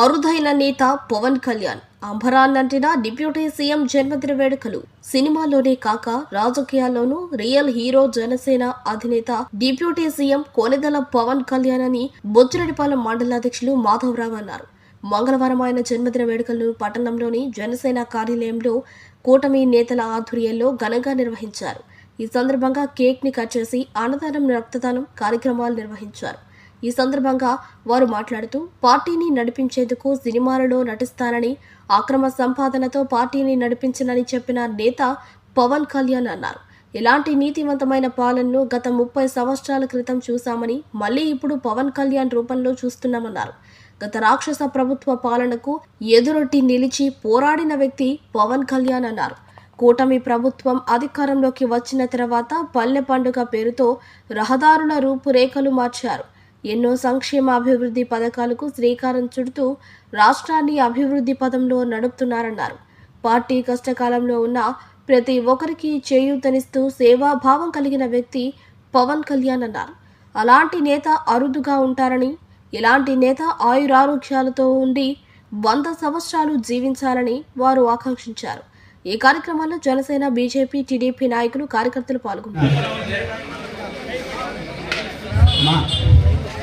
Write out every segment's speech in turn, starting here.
అరుదైన నేత పవన్ కళ్యాణ్ అంబరాన్నంటిన డిప్యూటీ సీఎం జన్మదిన వేడుకలు. సినిమాలోనే కాక రాజకీయాల్లోనూ రియల్ హీరో జనసేన అధినేత డిప్యూటీ సీఎం కొనిదల పవన్ కళ్యాణ్ అని బొచ్చిరెడ్డిపాలెం మండలాధ్యక్షులు మాధవరావు అన్నారు. మంగళవారం ఆయన జన్మదిన వేడుకలను పట్టణంలోని జనసేన కార్యాలయంలో కూటమి నేతల ఆధ్వర్యంలో ఘనంగా నిర్వహించారు. ఈ సందర్భంగా కేక్ని కట్ చేసి అన్నదానం రక్తదానం కార్యక్రమాలు నిర్వహించారు. ఈ సందర్భంగా వారు మాట్లాడుతూ పార్టీని నడిపించేందుకు సినిమాలలో నటిస్తానని అక్రమ సంపాదనతో పార్టీని నడిపించనని చెప్పిన నేత పవన్ కళ్యాణ్ అన్నారు. ఇలాంటి నీతివంతమైన పాలనను గత ముప్పై సంవత్సరాల క్రితం చూశామని మళ్ళీ ఇప్పుడు పవన్ కళ్యాణ్ రూపంలో చూస్తున్నామన్నారు. గత రాక్షస ప్రభుత్వ పాలనకు ఎదురొట్టి నిలిచి పోరాడిన వ్యక్తి పవన్ కళ్యాణ్ అన్నారు. కూటమి ప్రభుత్వం అధికారంలోకి వచ్చిన తర్వాత పల్లె పండుగ పేరుతో రహదారుల రూపురేఖలు మార్చారు. ఎన్నో సంక్షేమ అభివృద్ధి పథకాలకు శ్రీకారం చుడుతూ రాష్ట్రాన్ని అభివృద్ధి పదంలో నడుపుతున్నారన్నారు. పార్టీ కష్టకాలంలో ఉన్న ప్రతి ఒక్కరికి చేయూతనిస్తూ సేవాభావం కలిగిన వ్యక్తి పవన్ కళ్యాణ్ అన్నారు. అలాంటి నేత అరుదుగా ఉంటారని ఇలాంటి నేత ఆయురారోగ్యాలతో ఉండి వంద సంవత్సరాలు జీవించాలని వారు ఆకాంక్షించారు. ఈ కార్యక్రమంలో జనసేన బీజేపీ టీడీపీ నాయకులు కార్యకర్తలు పాల్గొన్నారు.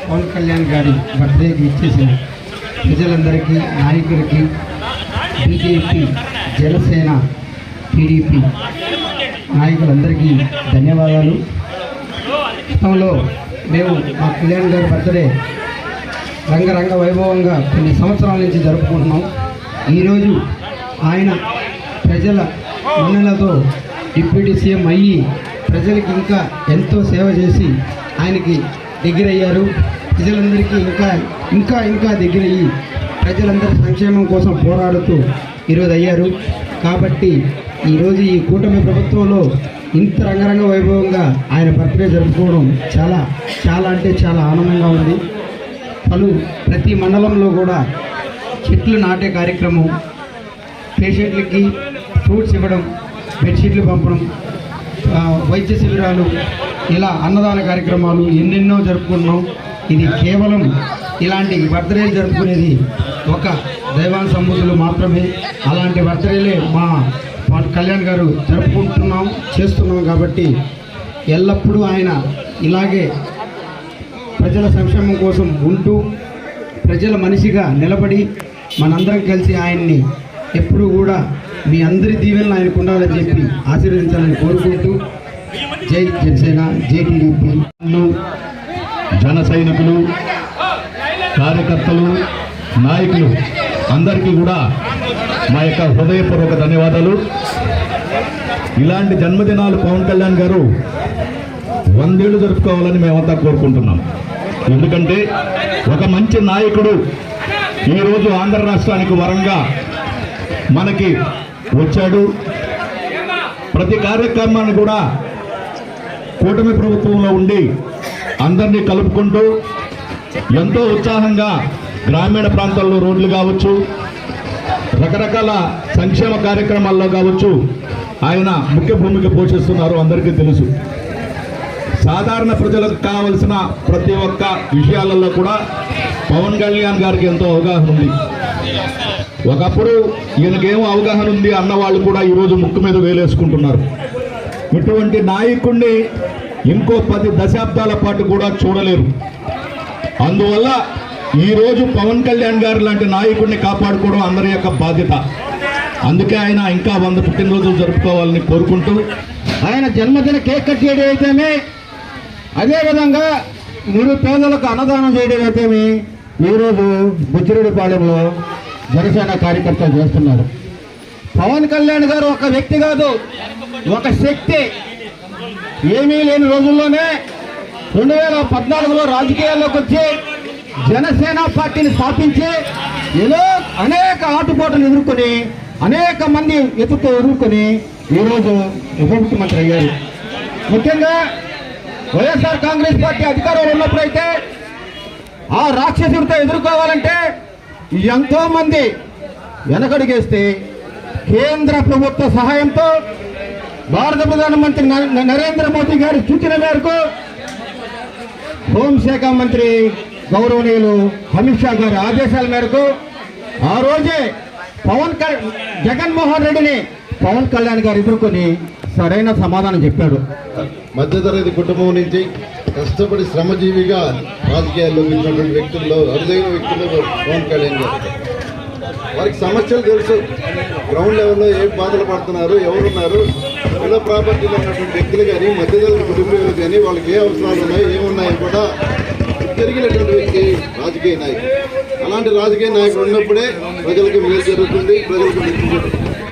పవన్ కళ్యాణ్ గారి బర్త్డేకి ఇచ్చేసిన ప్రజలందరికీ నాయకులకి బీజేపీ జనసేన టీడీపీ నాయకులందరికీ ధన్యవాదాలు. గతంలో మేము మా కళ్యాణ్ గారి బర్త్డే రంగరంగ వైభవంగా కొన్ని సంవత్సరాల నుంచి జరుపుకుంటున్నాం. ఈరోజు ఆయన ప్రజల మన్నలతో డిప్యూటీ సీఎం అయ్యి ప్రజలకి ఇంకా ఎంతో సేవ చేసి ఆయనకి దగ్గరయ్యారు ప్రజలందరికీ ఇంకా ఇంకా ఇంకా దగ్గరయ్యి ప్రజలందరి సంక్షేమం కోసం పోరాడుతూ ఈరోజు అయ్యారు కాబట్టి ఈరోజు ఈ కూటమి ప్రభుత్వంలో ఇంత రంగరంగ వైభవంగా ఆయన బర్త్డే జరుపుకోవడం చాలా చాలా అంటే చాలా ఆనందంగా ఉంది. పలు ప్రతి మండలంలో కూడా చెట్లు నాటే కార్యక్రమం పేషెంట్లకి ఫ్రూట్స్ ఇవ్వడం బెడ్షీట్లు పంపడం వైద్య శిబిరాలు ఇలా అన్నదాన కార్యక్రమాలు ఎన్నెన్నో జరుపుకున్నాం ఇది కేవలం ఇలాంటి బర్త్డేలు జరుపుకునేది ఒక దైవాన్ సంబంధులు మాత్రమే. అలాంటి బర్త్డేలే మా కళ్యాణ్ గారు జరుపుకుంటున్నాం చేస్తున్నాం కాబట్టి ఎల్లప్పుడూ ఆయన ఇలాగే ప్రజల సంక్షేమం కోసం ఉంటూ ప్రజల మనిషిగా నిలబడి మనందరం కలిసి ఆయన్ని ఎప్పుడూ కూడా మీ అందరి దీవెనలు ఆయనకు ఉండాలని చెప్పి ఆశీర్వదించాలని కోరుకుంటూ జై జనసేన జై టీడీపీ. జన సైనికులు కార్యకర్తలు నాయకులు అందరికీ కూడా మా యొక్క హృదయపూర్వక ధన్యవాదాలు. ఇలాంటి జన్మదినాలు పవన్ కళ్యాణ్ గారు వందేళ్ళు జరుపుకోవాలని మేమంతా కోరుకుంటున్నాం. ఎందుకంటే ఒక మంచి నాయకుడు ఈరోజు ఆంధ్ర రాష్ట్రానికి వరంగా మనకి వచ్చాడు. ప్రతి కార్యక్రమాన్ని కూడా కూటమి ప్రభుత్వంలో ఉండి అందరినీ కలుపుకుంటూ ఎంతో ఉత్సాహంగా గ్రామీణ ప్రాంతాల్లో రోడ్లు కావచ్చు రకరకాల సంక్షేమ కార్యక్రమాల్లో కావచ్చు ఆయన ముఖ్య భూమిక పోషిస్తున్నారు అందరికీ తెలుసు. సాధారణ ప్రజలకు కావలసిన ప్రతి ఒక్క విషయాలలో కూడా పవన్ కళ్యాణ్ గారికి ఎంతో అవగాహన ఉంది. ఒకప్పుడు ఈయనకేమో అవగాహన ఉంది అన్న వాళ్ళు కూడా ఈరోజు ముక్కు మీద వేలేసుకుంటున్నారు. ఇటువంటి నాయకుడిని ఇంకో పది దశాబ్దాల పాటు కూడా చూడలేరు. అందువల్ల ఈరోజు పవన్ కళ్యాణ్ గారు లాంటి నాయకుడిని కాపాడుకోవడం అందరి యొక్క బాధ్యత. అందుకే ఆయన ఇంకా వంద పుట్టినరోజులు జరుపుకోవాలని కోరుకుంటూ ఆయన జన్మదిన కేక్ కట్ చేయడం అయితేనే అదేవిధంగా నిరుపేదలకు అన్నదానం చేయడం అయితేమి ఈరోజు బుజ్జిరెడ్డిపాలెంలో జనసేన కార్యకర్తలు చేస్తున్నారు. పవన్ కళ్యాణ్ గారు ఒక వ్యక్తి కాదు ఒక శక్తి. ఏమీ లేని రోజుల్లోనే రెండు వేల పద్నాలుగులో రాజకీయాల్లోకి వచ్చి జనసేన పార్టీని స్థాపించి ఏదో అనేక ఆటుపోటలు ఎదుర్కొని అనేక మంది ఎత్తుతో ఎదుర్కొని ఈరోజు ఉప ముఖ్యమంత్రి అయ్యారు. ముఖ్యంగా వైఎస్ఆర్ కాంగ్రెస్ పార్టీ అధికారంలో ఉన్నప్పుడైతే ఆ రాక్షసుడితో ఎదుర్కోవాలంటే ఎంతో మంది వెనకడిగేస్తే కేంద్ర ప్రభుత్వ సహాయంతో భారత ప్రధానమంత్రి నరేంద్ర మోదీ గారి సూచన మేరకు హోంశాఖ మంత్రి గౌరవనీయులు అమిత్ షా గారి ఆదేశాల మేరకు ఆ రోజే పవన్ కళ్యాణ్ జగన్మోహన్ రెడ్డిని పవన్ కళ్యాణ్ గారు ఎదుర్కొని సరైన సమాధానం చెప్పాడు. మధ్యతరగతి కుటుంబం నుంచి కష్టపడి శ్రమజీవిగా రాజకీయాల్లో ఉన్నటువంటి వ్యక్తుల్లో అరుదైన వ్యక్తులు పవన్ కళ్యాణ్ గారు. వారికి సమస్యలు తెలుసు. గ్రౌండ్ లెవెల్లో ఏం బాధలు పడుతున్నారు ఎవరున్నారు కుల ప్రాపర్టీలో ఉన్నటువంటి వ్యక్తులు కానీ మధ్యతరగతి కుటుంబీకులు కానీ వాళ్ళకి ఏ అవసరాలు ఉన్నాయి ఏమున్నాయో కూడా జరిగినటువంటి వ్యక్తి రాజకీయ నాయకుడు. అలాంటి రాజకీయ నాయకుడు ఉన్నప్పుడే ప్రజలకు మేలు జరుగుతుంది ప్రజలకు